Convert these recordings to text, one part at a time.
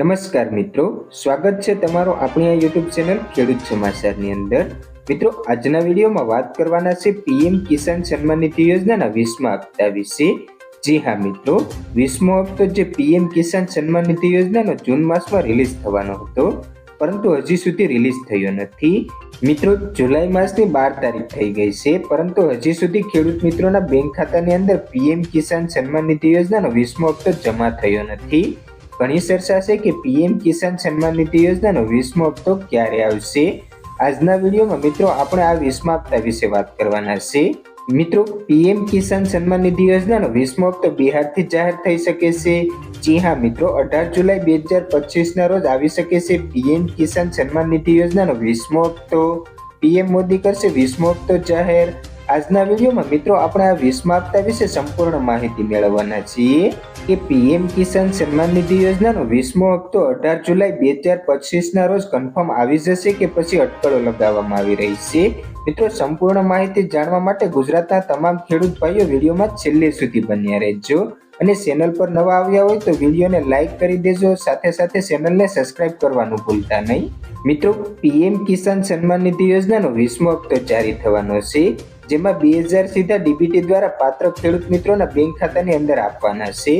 નમસ્કાર મિત્રો, સ્વાગત છે તમારો આપણી આ યુટ્યુબ ચેનલ ખેડૂત સમાચારની અંદર. મિત્રો, આજના વિડીયોમાં વાત કરવાના છે પીએમ કિસાન સન્માન નિધિ યોજનાના વીસમા હપ્તા વિશે. જી હા મિત્રો, વીસમો હપ્તો જે પીએમ કિસાન સન્માન નિધિ યોજનાનો જૂન માસમાં રિલીઝ થવાનો હતો, પરંતુ હજી સુધી રિલીઝ થયો નથી. મિત્રો, જુલાઈ માસની બાર તારીખ થઈ ગઈ છે, પરંતુ હજી સુધી ખેડૂત મિત્રોના બેંક ખાતાની અંદર પીએમ કિસાન સન્માન નિધિ યોજનાનો વીસમો હપ્તો જમા થયો નથી. ઘણી ચર્ચા છે કે પીએમ કિસાન સન્માન નિધિ યોજનાનો વીસમો હપ્તો ક્યારે આવશે? આજના વિડીયોમાં મિત્રો આપણે આ વીસમા હપ્તા વિશે વાત કરવાના છે. મિત્રો, પીએમ કિસાન સન્માન નિધિ યોજનાનો વીસમો હપ્તો બિહારથી જાહેર થઈ શકે છે. જી હા, મિત્રો, અઢાર જુલાઈ બે હજાર પચીસના રોજ આવી શકે છે પીએમ કિસાન સન્માન નિધિ યોજનાનો વીસમો હપ્તો. પીએમ મોદી કરશે વીસમો હપ્તો જાહેર. આજના વિડીયોમાં મિત્રો આપણે આ વીસમા હપ્તા વિશે સંપૂર્ણ માહિતી મેળવવાના છીએ. કે પીએમ કિસાન સન્માન નિધિ યોજનાનો વીસમો હપ્તો અઢાર જુલાઈ બે હજાર પચીસના રોજ કન્ફર્મ આવી જશે કે પછી અટકળો લગાવવામાં આવી રહી છે. મિત્રો, સંપૂર્ણ માહિતી જાણવા માટે ગુજરાતના તમામ ખેડૂત ભાઈઓ વિડીયોમાં છેલ્લે સુધી બન્યા રહેજો. અને ચેનલ પર નવા આવ્યા હોય તો વિડીયોને લાઇક કરી દેજો, સાથે સાથે ચેનલને સબસ્ક્રાઇબ કરવાનું ભૂલતા નહીં. મિત્રો, પીએમ કિસાન સન્માન નિધિ યોજનાનો વીસમો હપ્તો જારી થવાનો છે. જેમાં બે હજાર સીધા ડીબીટી દ્વારા પાત્ર ખેડૂત મિત્રોના બેંક ખાતાની અંદર આપવાના છે.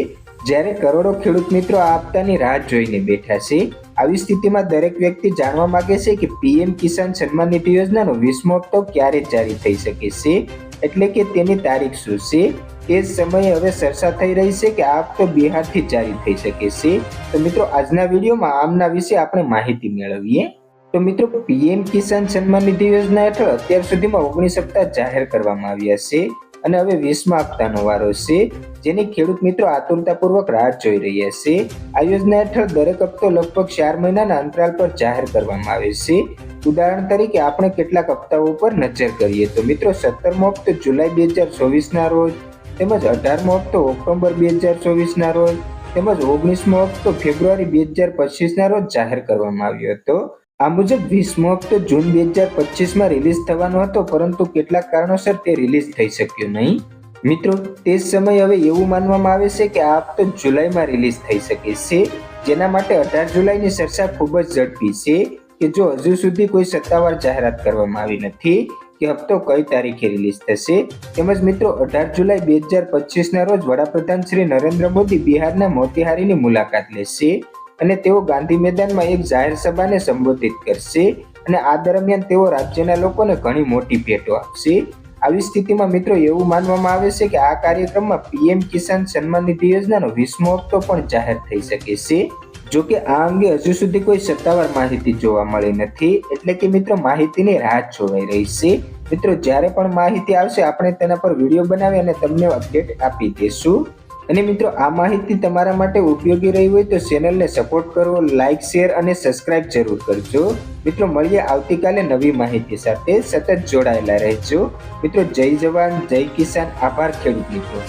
જ્યારે કરોડો ખેડૂત મિત્રો આ હપ્તાની રાહ જોઈને બેઠા છે. આવી સ્થિતિમાં દરેક વ્યક્તિ જાણવા માંગે છે કે પીએમ કિસાન સન્માન નિધિ યોજનાનો વીસમો હપ્તો ક્યારે જારી થઈ શકે છે? એટલે કે તેની તારીખ શું છે? તે સમયે હવે ચર્ચા થઈ રહી છે કે આ હપ્તો બિહારથી જારી થઈ શકે છે. તો મિત્રો, આજના વિડીયોમાં આમના વિશે આપણે માહિતી મેળવીએ. તો મિત્રો, પીએમ કિસાન સન્માન નિધિ યોજના હેઠળ અત્યાર સુધીમાં ઓગણીસ હપ્તા જાહેર કરવામાં આવ્યા છે અને હવે વીસમા હપ્તાનો વારો છે, જેની ખેડૂત મિત્રો આતુરતાપૂર્વક રાહ જોઈ રહ્યા છે. આ યોજના હેઠળ દરેક હપ્તો લગભગ ચાર મહિનાના અંતરાલ પર જાહેર કરવામાં આવે છે. ઉદાહરણ તરીકે, આપણે કેટલાક હપ્તાઓ પર નજર કરીએ તો મિત્રો, સત્તરમો હપ્તો જુલાઈ બે હજાર ચોવીસના રોજ, તેમજ અઢારમો હપ્તો ઓક્ટોબર બે હજાર ચોવીસના રોજ, તેમજ ઓગણીસમો હપ્તો ફેબ્રુઆરી બે હજાર પચીસના રોજ જાહેર કરવામાં આવ્યો હતો. આ મુજબ વીસમો હપ્તો જૂન બે હજાર પચીસમાં રિલીઝ થવાનો હતો, પરંતુ કેટલાક કારણોસર તે રિલીઝ થઈ શક્યો નહીં. મિત્રો, તે સમયે હવે એવું માનવામાં આવે છે કે આ હપ્તો જુલાઈમાં રિલીઝ થઈ શકે છે, જેના માટે અઢાર જુલાઈની ચર્ચા ખૂબ જ ઝડપી છે કે જો હજુ સુધી કોઈ સત્તાવાર જાહેરાત કરવામાં આવી નથી કે હપ્તો કઈ તારીખે રિલીઝ થશે. તેમજ મિત્રો, અઢાર જુલાઈ બે હજાર પચીસના રોજ વડાપ્રધાન શ્રી નરેન્દ્ર મોદી બિહારના મોતિહારીની મુલાકાત લેશે. અને તેઓ ગાંધી મેદાનમાં એક જાહેર સભાને સંબોધિત કરશે અને આ દરમિયાન તેઓ રાજ્યના લોકોને ઘણી મોટી ભેટો આપશે. આવી સ્થિતિમાં મિત્રો એવું માનવામાં આવે છે કે આ કાર્યક્રમમાં પીએમ કિસાન સન્માન નિધિ યોજનાનો વીસમો હપ્તો પણ જાહેર થઈ શકે છે. જો કે આ અંગે હજુ સુધી કોઈ સત્તાવાર માહિતી જોવા મળી નથી. એટલે કે મિત્રો માહિતીની રાહ જોવાઈ રહી છે. મિત્રો, જ્યારે પણ માહિતી આવશે, આપણે તેના પર વીડિયો બનાવી અને તમને અપડેટ આપી દઈશું અને મિત્રો, આ માહિતી તમારા માટે ઉપયોગી રહી હોય તો ચેનલને સપોર્ટ કરો લાઇક શેર અને સબસ્ક્રાઇબ જરૂર કરજો. મિત્રો, મળીએ આવતીકાલે નવી માહિતી સાથે. સતત જોડાયેલા રહેજો. મિત્રો, જય જવાન, જય કિસાન. આભાર ખેડૂત મિત્રો.